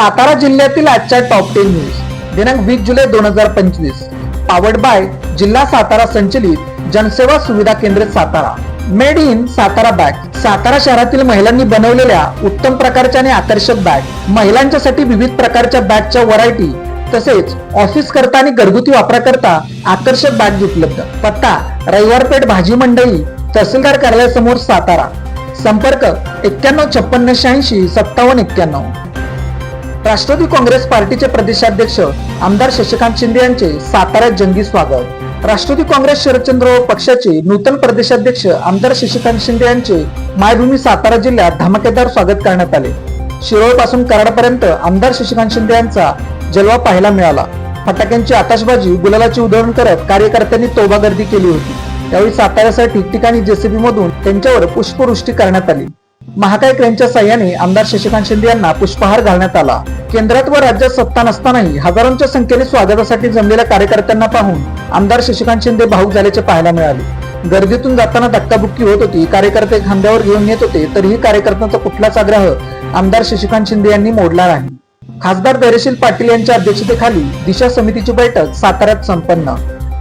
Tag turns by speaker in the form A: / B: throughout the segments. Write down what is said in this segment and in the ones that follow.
A: सातारा जिल्ह्यातील आजच्या top ten news दिनांक वीस जुलै दोन हजार पंचवीस. पावर्ड बाय जिल्हा सातारा संचलित जनसेवा सुविधा केंद्र Satara. Made in Satara bag Satara शहरातील महिलांनी बनवलेल्या उत्तम प्रकारच्या आणि आकर्षक बॅग महिलांच्यासाठी विविध प्रकारच्या बॅगच्या व्हरायटी तसेच ऑफिस करता आणि घरगुती वापराकरता आकर्षक बॅग उपलब्ध. पत्ता रविवारपेठ भाजी मंडई तहसीलदार कार्यालयासमोर सातारा. संपर्क एक्क्याण्णव छप्पन्न शहाऐंशी सत्तावन्न एक्क्याण्णव. राष्ट्रवादी काँग्रेस पार्टीचे प्रदेशाध्यक्ष आमदार शशिकांत शिंदे यांचे साताऱ्यात जंगी स्वागत. राष्ट्रवादी काँग्रेस शरदचंद्र पक्षाचे नूतन प्रदेशाध्यक्ष आमदार शशिकांत शिंदे यांचे मायभूमी सातारा जिल्ह्यात धमाकेदार स्वागत करण्यात आले. शिरोळपासून कराडपर्यंत आमदार शशिकांत शिंदे यांचा जलवा पाहायला मिळाला. फटाक्यांची आताशबाजी गुलालाची उधळण करत कार्यकर्त्यांनी तोबागर्दी केली होती. यावेळी साताऱ्यासाठी ठिकठिकाणी जेसीबी मधून त्यांच्यावर पुष्पवृष्टी करण्यात आली. महाकाय क्रेनच्या साह्याने आमदार शशिकांत शिंदे यांना पुष्पहार घालण्यात आला. केंद्रात व राज्यात सत्ता नसतानाही हजारोंच्या संख्येने स्वागतासाठी जमलेल्या कार्यकर्त्यांना पाहून आमदार शशिकांत शिंदे भाऊक झाल्याचे पाहायला मिळाले. गर्दीतून जाताना धक्काबुक्की होत होती. कार्यकर्ते खांद्यावर घेऊन येत होते. तरीही कार्यकर्त्यांचा कुठलाच आग्रह आमदार शशिकांत शिंदे यांनी मोडला नाही. खासदार धैर्यशील पाटील यांच्या अध्यक्षतेखाली दिशा समितीची बैठक साताऱ्यात संपन्न.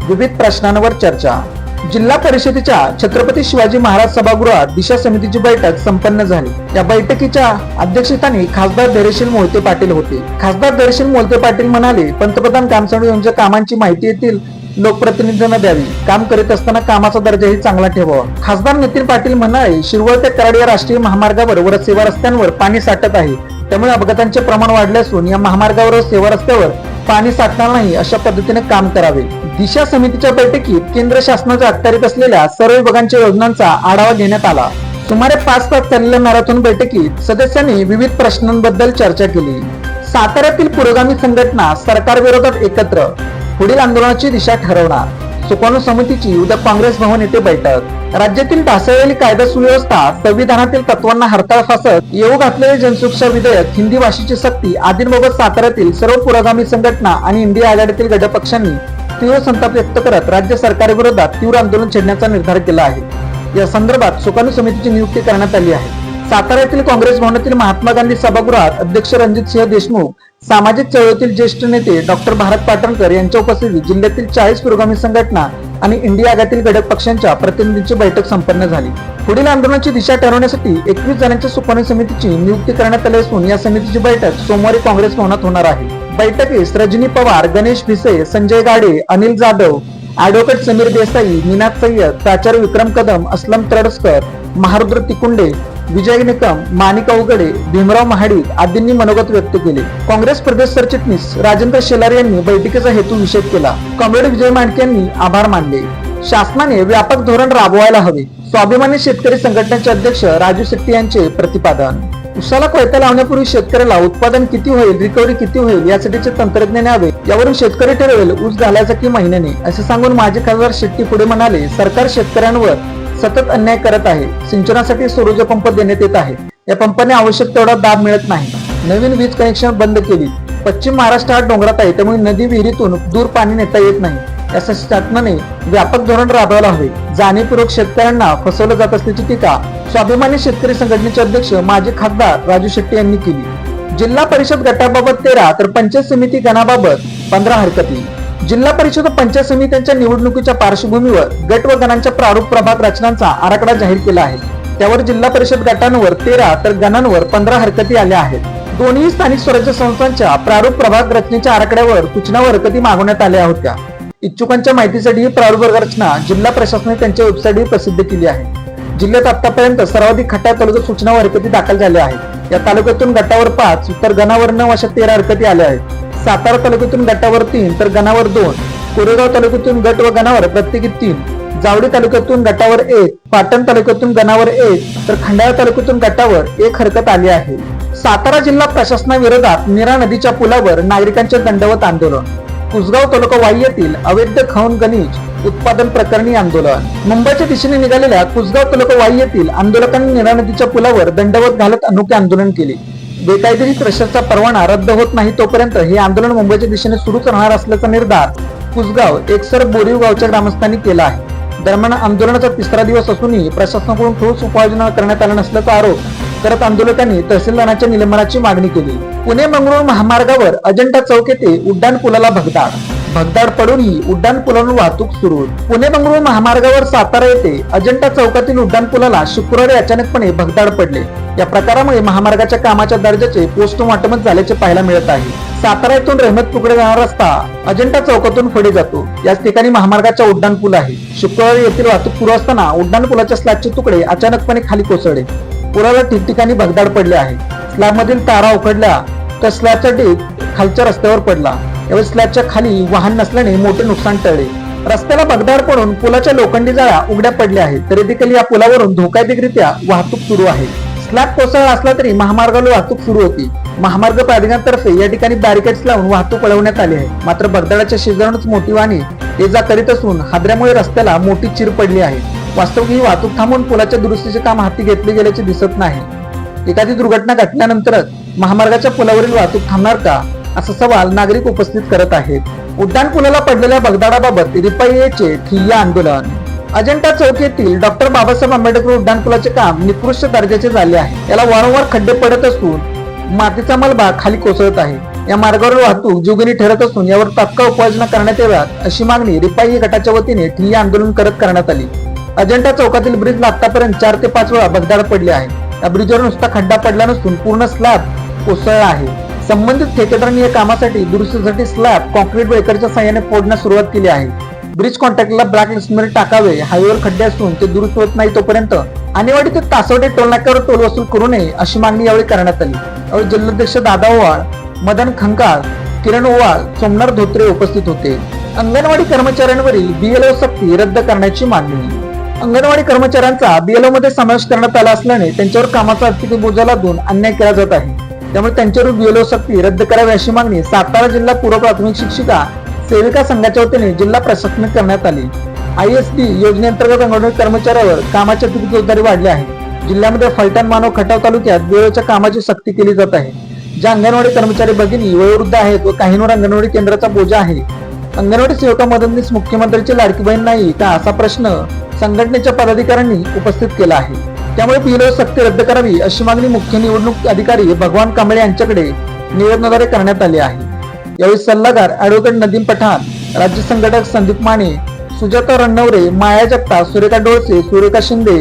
A: विविध प्रश्नांवर चर्चा. जिल्हा परिषदेच्या छत्रपती शिवाजी महाराज सभागृहात दिशा समितीची बैठक संपन्न झाली. या बैठकीच्या अध्यक्षस्थानी खासदार धैर्यशील मोहिते पाटील होते. खासदार धैर्यशील मोहिते पाटील म्हणाले पंतप्रधान कामसाडू यांच्या कामांची माहिती येथील लोकप्रतिनिधींना द्यावी. काम करीत असताना कामाचा दर्जाही चांगला ठेवावा. खासदार नितीन पाटील म्हणाले शिरवळ ते कराड या राष्ट्रीय महामार्गावर व सेवा रस्त्यांवर पाणी साठत आहे. त्यामुळे अपघातांचे प्रमाण वाढले असून या महामार्गावर सेवा रस्त्यावर पाणी साठणार नाही अशा पद्धतीने काम करावे. दिशा समितीच्या बैठकीत केंद्र शासनाच्या अखत्यारीत असलेल्या सर्व विभागांच्या योजनांचा आढावा घेण्यात आला. सुमारे पाच तास चाललेल्या मॅरेथॉन बैठकीत सदस्यांनी विविध प्रश्नांबद्दल चर्चा केली. साताऱ्यातील पुरोगामी संघटना सरकार विरोधात एकत्र. पुढील आंदोलनाची दिशा ठरवणार. सुकाणू समितीची उद्या काँग्रेस भवन येथे बैठक. राज्यातील ढासळलेली कायदा सुव्यवस्था संविधानातील तत्वांना हरताळ फासत येऊ घातलेले जनसुरक्षा विधेयक हिंदी भाषेची सक्ती आदींबाबत साताऱ्यातील सर्व पुरोगामी संघटना आणि इंडिया आघाडीतील गटपक्षांनी तीव्र संताप व्यक्त करत राज्य सरकारविरोधात तीव्र आंदोलन छेडण्याचा निर्धार केला आहे. या संदर्भात सुकाणू समितीची नियुक्ती करण्यात आली आहे. सातारा येथील काँग्रेस भवनातील महात्मा गांधी सभागृहात अध्यक्ष रणजित सिंह देशमुख सामाजिक चळवळीतील ज्येष्ठ नेते डॉक्टर भारत पाटणकर यांच्या उपस्थितीत जिल्ह्यातील चाळीस पुरोगामी संघटना आणि इंडिया आघाडीतील घटक पक्षांच्या प्रतिनिधींची बैठक संपन्न झाली. पुढील आंदोलनाची दिशा ठरवण्यासाठी एकवीस जणांच्या सुकाणू समितीची नियुक्ती करण्यात आली असून या समितीची बैठक सोमवारी काँग्रेस भवनात होणार आहे. बैठकीस रजनी पवार गणेश भिसे संजय गाडे अनिल जाधव ऍडव्होकेट समीर देसाई निनाद सय्यद प्राचार्य विक्रम कदम असलम तरडसकर महारुद्र तिकुंडे विजय निकम माणिक अवगडे भीमराव महाडिक आदींनी मनोगत व्यक्त केले. काँग्रेस प्रदेश सरचिटणीस राजेंद्र शेलार यांनी बैठकीचा हेतू निषेध केला. कॉम्रेड विजय मांडके यांनी आभार मानले. शासनाने व्यापक धोरण राबवायला हवे. स्वाभिमानी शेतकरी संघटनेचे अध्यक्ष राजू शेट्टी यांचे प्रतिपादन. उसाला कोयता लावण्यापूर्वी शेतकऱ्याला उत्पादन किती होईल रिकव्हरी किती होईल यासाठीचे तंत्रज्ञान यावे. यावरून शेतकरी ठरवेल ऊस घालायचा की महिन्याने? असे सांगून माजी खासदार शेट्टी पुढे म्हणाले सरकार शेतकऱ्यांवर सतत अन्याय करत आहे. सिंचनासाठी सौरऊर्जा पंप देण्यात येत आहे. या पंपाने आवश्यक तेवढा दाब मिळत नाही. नवीन वीज कनेक्शन बंद केली. पश्चिम महाराष्ट्र हा डोंगरात आहे त्यामुळे नदी विहिरीतून दूर पाणी नेता येत नाही. यासाठी शासनाने व्यापक धोरण राबवायला हवे. जाणीवपूर्वक शेतकऱ्यांना फसवलं जात असल्याची टीका स्वाभिमानी शेतकरी संघटनेचे अध्यक्ष माजी खासदार राजू शेट्टी यांनी केली. जिल्हा परिषद गटाबाबत तेरा तर पंचायत समिती गणाबाबत पंधरा हरकती. जिल्हा परिषद पंचायत समित्यांच्या निवडणुकीच्या पार्श्वभूमीवर गट व गणांच्या प्रारूप प्रभाग रचनांचा आराखडा जाहीर केला आहे. त्यावर जिल्हा परिषद गटांवर तेरा तर गणांवर पंधरा हरकती आल्या आहेत. दोन्ही स्थानिक स्वराज्य संस्थांच्या प्रारूप प्रभाग रचनेच्या आराखड्यावर सूचना व हरकती मागवण्यात आल्या होत्या. इच्छुकांच्या माहितीसाठी ही प्रारूप रचना जिल्हा प्रशासनाने त्यांच्या वेबसाईटवर प्रसिद्ध केली आहे. जिल्ह्यात आतापर्यंत सर्वाधिक खटाव तालुक्यात सूचना व हरकती दाखल झाल्या आहेत. या तालुक्यातून गटावर पाच तर गणावर नऊ अशा तेरा हरकती आल्या आहेत. सातारा तालुक्यातून गटावर तीन तर गणावर दोन. कोरेगाव तालुक्यातून गट व गणावर प्रत्येकी तीन. जावडी तालुक्यातून गटावर एक पाटण तालुक्यातून गणावर एक तर खंडाळा तालुक्यातून गटावर एक हरकत आली आहे. सातारा जिल्हा प्रशासनाविरोधात नीरा नदीच्या पुलावर नागरिकांचे दंडवत आंदोलन. कुसगाव तालुका वाई येथील अवैध खाऊन गणेश उत्पादन प्रकरणी आंदोलन. मुंबईच्या दिशेने निघालेल्या कुसगाव तालुका वाई येथील आंदोलकांनी नीरा नदीच्या पुलावर दंडवत घालत अनोखे आंदोलन केले. बेकायदेशीर क्रशरचा परवाना रद्द होत नाही तोपर्यंत हे आंदोलन मुंबईच्या दिशेने सुरूच राहणार असल्याचा निर्धार कुसगाव एकसर बोरीव गावच्या ग्रामस्थांनी केला आहे. दरम्यान आंदोलनाचा तिसरा दिवस असूनही प्रशासनाकडून ठोस उपाययोजना करण्यात आल्या नसल्याचा आरोप करत आंदोलकांनी तहसीलदारांच्या निलंबनाची मागणी केली. पुणे मंगळूर महामार्गावर अजंठा चौक येथे उड्डाण पुलाला भगदाड भगदाड पडूनही उड्डाण पुलावरून वाहतूक सुरू. पुणे बंगळुरू महामार्गावर सातारा येथे अजंठा चौकातील उड्डाण पुलाला शुक्रवारी अचानकपणे भगदाड पडले. या प्रकारामुळे महामार्गाच्या कामाच्या दर्जाचे पोस्टमॉर्टमच झाल्याचे पाहायला मिळत आहे. सातारा येथून रहमत पुकडे जाणारा रस्ता अजंठा चौकातून पुढे जातो. याच ठिकाणी महामार्गाचा उड्डाण पूल आहे. शुक्रवारी येथील वाहतूक सुरू असताना उड्डाण पुलाच्या स्लॅबचे तुकडे अचानकपणे खाली कोसळले. पुलाला ठिकठिकाणी भगदाड पडले आहे. स्लॅबमधील तारा उखडल्या तर स्लॅबचा डेक खालच्या रस्त्यावर पडला. यावेळी स्लॅबच्या खाली वाहन नसल्याने मोठे नुकसान टळले. रस्त्याला बगदार पडून पुलाच्या लोखंडी जाळ्या उघड्या पडल्या आहेत. तरी देखील या पुलावरून धोकादायकरित्या वाहतूक सुरू आहे. स्लॅब कोसळला असला तरी महामार्गावर वाहतूक सुरू होती. महामार्ग प्राधिकरणातर्फे या ठिकाणी बॅरिकेड्स लावून वाहतूक वळवण्यात आली आहे. मात्र बगदाडाच्या शेजारूनच मोठी वाणी ये जा करीत असून हादऱ्यामुळे रस्त्याला मोठी चिर पडली आहे. वास्तविक ही वाहतूक थांबून पुलाच्या दुरुस्तीचे काम हाती घेतले गेल्याचे दिसत नाही. एखादी दुर्घटना घटल्यानंतरच महामार्गाच्या पुलावरील वाहतूक थांबणार का? असा सवाल नागरिक उपस्थित करत आहेत. उड्डाणपुलाला पडलेल्या भगदाडाबाबत रिपाईचे ठिय्या आंदोलन. अजंठा चौक येथील डॉक्टर बाबासाहेब आंबेडकर उड्डाणपुलाचे काम निकृष्ट दर्जाचे झाले आहे. याला वारंवार खड्डे पडत असून मातीचा मलबा खाली कोसळत आहे. या मार्गावर वाहतूक जुगिनी ठरत असून यावर तात्काळ उपाययोजना करण्यात याव्यात अशी मागणी रिपाई गटाच्या वतीने ठिय्या आंदोलन करत करण्यात आली. अजंठा चौकातील ब्रिजला आतापर्यंत चार ते पाच वेळा भगदाड पडले आहे. या ब्रिजवर नुसता खड्डा पडला नसून पूर्ण स्लॅब कोसळला आहे. संबंधित ठेकेदारांनी या कामासाठी दुरुस्तीसाठी स्लॅब कॉन्क्रीट ब्रेकरच्या सहाय्याने फोडण्यास सुरुवात केली आहे. ब्रिज कॉन्ट्रॅक्टला ब्लॅक लिस्टमध्ये टाकावे हायवेवर खड्डे असून ते दुरुस्त होत नाही तोपर्यंत आणेवाडी ते तासवडे टोलनाक्यावर टोल वसूल करू नये अशी मागणी यावेळी करण्यात आली. यावेळी जिल्हाध्यक्ष दादा ओवाळ मदन खंकाळ किरण ओवाळ सोमनाथ धोत्रे उपस्थित होते. अंगणवाडी कर्मचाऱ्यांवरील बीएलओ सक्ती रद्द करण्याची मागणी. अंगणवाडी कर्मचाऱ्यांचा बीएलओ मध्ये समावेश करण्यात आला असल्याने त्यांच्यावर कामाचा अतिथी बोजा लादून अन्याय केला जात आहे. त्यामुळे त्यांच्यावर बीएलओ सक्ती रद्द करावी अशी मागणी सातारा जिल्हा पूर्व प्राथमिक शिक्षिका सेविका संघाच्या वतीने जिल्हा प्रशासन करण्यात आली. आय एस डी योजनेअंतर्गत अंगणवाडी कर्मचाऱ्यावर कामाची अतिरिक्त जबाबदारी वाढली आहे. जिल्ह्यामध्ये फलटण मानव खटाव तालुक्यात वेळेच्या कामाची सक्ती केली जात आहे. ज्या अंगणवाडी कर्मचारी भगिनी वयोवृद्ध आहेत व काहींवर अंगणवाडी केंद्राचा बोजा आहे. अंगणवाडी सेविका मदतनीस मुख्यमंत्र्यांची लाडकी बहीण नाही का असा प्रश्न संघटनेच्या पदाधिकाऱ्यांनी उपस्थित केला आहे. त्यामुळे पीएलओ सक्ती रद्द करावी अशी मागणी मुख्य निवडणूक अधिकारी भगवान कांबळे यांच्याकडे निवेदनाद्वारे करण्यात आली आहे. यावेळी सल्लागार ऍडव्होकेट नदीम पठाण राज्य संघटक संदीप माने सुजाता रणनवरे माया जगताप सुरेखा डोळसे सुरेखा शिंदे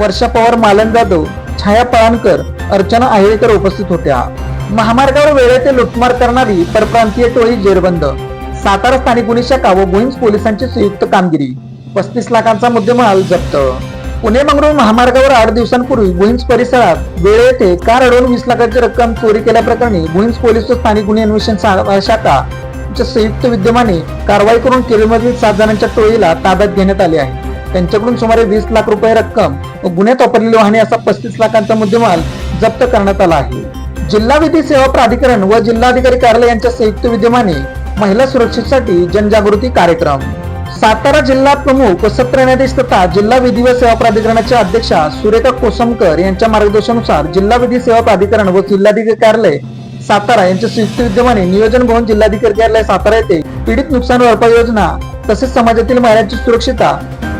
A: वर्षा पवार मालन जाधव छाया पळाणकर अर्चना आहेरकर उपस्थित होत्या. महामार्गावर वेळेत लुटमार करणारी परप्रांतीय टोळी जेरबंद. सातारा स्थानिक गुन्हे शाखा व भुईंज पोलिसांची संयुक्त कामगिरी. पस्तीस लाखांचा मुद्देमाल जप्त. पुणे मंगळूर महामार्गावर आठ दिवसांपूर्वी भुईंज परिसरात वेळे येथे कार अडवून वीस लाखाची रक्कम चोरी केल्याप्रकरणी भुईंज पोलीस व स्थानिक गुन्हे अन्वेषण शाखा संयुक्त विद्यमाने कारवाई करून केरळमधील सात जणांच्या टोळीला ताब्यात घेण्यात आले आहे. त्यांच्याकडून सुमारे वीस लाख रुपये रक्कम व गुन्ह्यात वापरलेली वाहने असा पस्तीस लाखांचा मुद्देमाल जप्त करण्यात आला आहे. जिल्हा विधी सेवा प्राधिकरण व जिल्हाधिकारी कार्यालय यांच्या संयुक्त विद्यमाने महिला सुरक्षेसाठी जनजागृती कार्यक्रम सातारा जिल्हा प्रमुख व सत्र न्यायाधीश तथा जिल्हा विधी व सेवा प्राधिकरणाच्या अध्यक्षा सुरेखा कोसमकर यांच्या मार्गदर्शनानुसार जिल्हा विधी सेवा प्राधिकरण व जिल्हाधिकारी कार्यालय सातारा यांच्या संयुक्त विद्यमाने नियोजन भवन जिल्हाधिकारी कार्यालय सातारा येथे पीडित नुकसान भरपाई योजना तसेच समाजातील महिलांची सुरक्षितता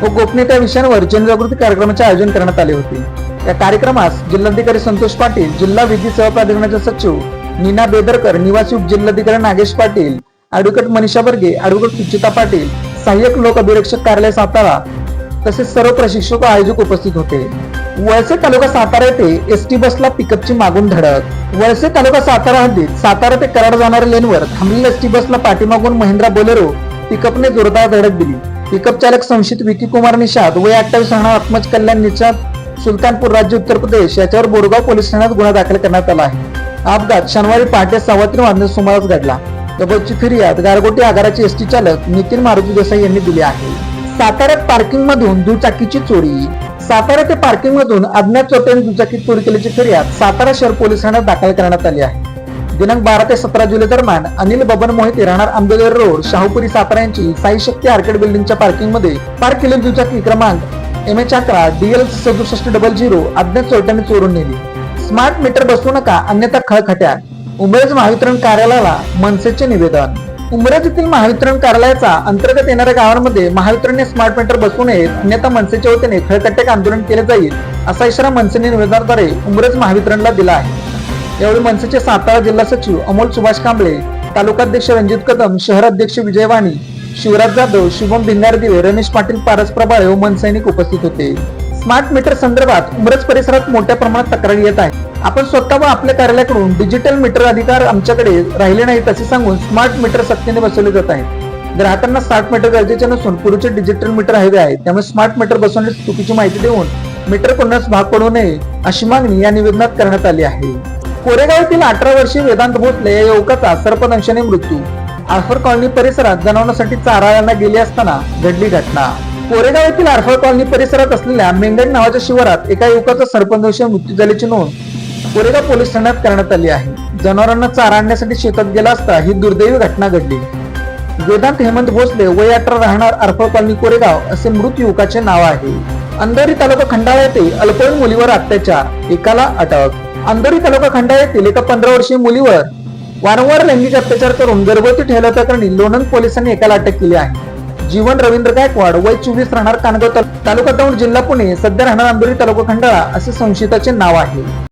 A: व गोपनीयता विषयांवर जनजागृती कार्यक्रमाचे आयोजन करण्यात आले होते. या कार्यक्रमास जिल्हाधिकारी संतोष पाटील जिल्हा विधी सेवा प्राधिकरणाचे सचिव नीना बेदरकर निवासी उपजिल्हाधिकारी नागेश पाटील ऍडव्होकेट मनीषा बर्गे ऍडव्होकेट सुचिता पाटील सहाय्यक लोक अभिरक्षक कार्यालय सातारा तसेच सर्व प्रशिक्षक आयोजक उपस्थित होते. वळसे तालुका सातारा येथे एसटी बसला पिकअपची मागून धडक. वळसे तालुका सातारा हद्दीत सातारा ते कराड जाणाऱ्या लेनवर थांबलेल्या एसटी बसला पाठीमागून महिंद्रा बोलेरो पिकअपने जोरदार धडक दिली. पिकअप चालक संशयित विकी कुमार निषाद वय अठ्ठावीस राहणार आत्मज कल्याण निषाद सुलतानपूर राज्य उत्तर प्रदेश याच्यावर बोरगाव पोलीस ठाण्यात गुन्हा दाखल करण्यात आला आहे. अपघात शनिवारी पहाटे सव्वा तीन वाजण्याच्या सुमारास घडला. डबलची फिर्याद गारगोटी आगाराचे एसटी चालक नितीन मारुती देसाई यांनी दिली आहे. साताऱ्यात पार्किंग मधून दुचाकीची चोरी. सातारा ते पार्किंग मधून अज्ञात चोट्याने दुचाकी चोरी केल्याची फिर्याद सातारा शहर पोलीस ठाण्यात दाखल करण्यात आली आहे. दिनांक बारा ते सतरा जुलै दरम्यान अनिल बबन मोहिते राहणार आंबेगर रोड शाहूपुरी सातारा यांची साई शक्ती आर्केड बिल्डिंगच्या पार्किंगमध्ये पार्क केलेली दुचाकी क्रमांक एम एच अकरा डीएल सदुसष्ट डबल झिरो अज्ञात चोरट्याने चोरून नेली. स्मार्ट मीटर बसवू नका अन्यथा खळखट्यात उमेश महावितरण कार्यालयाला मनसेचे निवेदन. उमरज येथील महावितरण कार्यालयाचा अंतर्गत येणाऱ्या गावांमध्ये महावितरणने स्मार्ट मीटर बसवू नयेत अन्यथा मनसेच्या वतीने खळकट्टक आंदोलन केले जाईल असा इशारा मनसेने निवेदनाद्वारे उमरज महावितरणला दिला आहे. यावेळी मनसेचे सातारा जिल्हा सचिव अमोल सुभाष कांबळे तालुकाध्यक्ष रणजित कदम शहराध्यक्ष विजय वाणी शिवराज जाधव शुभम भिन्नारदिवे रमेश पाटील पारस प्रभाळे व मनसैनिक उपस्थित होते. स्मार्ट मीटर संदर्भात उमरज परिसरात मोठ्या प्रमाणात तक्रारी येत आहे आपण स्वतः व आपल्या कार्यालयाकडून डिजिटल मीटर अधिकार आमच्याकडे राहिले नाहीत असे सांगून स्मार्ट मीटर सक्तीने बसवले जात आहेत. ग्राहकांना स्मार्ट मीटर गरजेचे नसून पूर्वीचे डिजिटल मीटर हवे आहे त्यामुळे स्मार्ट मीटर बसवण्याची चुकीची माहिती देऊन मीटर कोणास भाग पडू नये अशी मागणी या निवेदनात करण्यात आली आहे. कोरेगाव येथील अठरा वर्षीय वेदांत भोसले या युवकाचा सर्पदंशाने मृत्यू. आरफर कॉलनी परिसरात जनावरांसाठी चारायला गेले असताना घडली घटना. कोरेगाव येथील आरफर कॉलनी परिसरात असलेल्या मेंगड नावाच्या शिवारात एका युवकाचा सर्पदंशाने मृत्यू झाल्याची नोंद कोरेगाव पोलीस ठाण्यात करण्यात आली आहे. जनावरांना चारा आणण्यासाठी शेतात गेला असता ही दुर्दैवी घटना घडली. वेदांत हेमंत भोसले वय अठरा राहणार अर्फळ कॉलनी कोरेगाव असे मृत युवकाचे नाव आहे. अंधारी तालुका खंडाळा येथे अल्पवयीन मुलीवर अत्याचार एकाला अटक. अंधारी तालुका खंडाळा येथील एका पंधरा वर्षीय मुलीवर वारंवार लैंगिक अत्याचार करून गर्भवती ठेवल्या प्रकरणी लोणंद पोलिसांनी एकाला अटक केली आहे. जीवन रवींद्र गायकवाड वय चोवीस राहणार कानगाव तालुका दौंड जिल्हा पुणे सध्या राहणार अंधोरी तालुका खंडाळा असे संशयिताचे नाव आहे.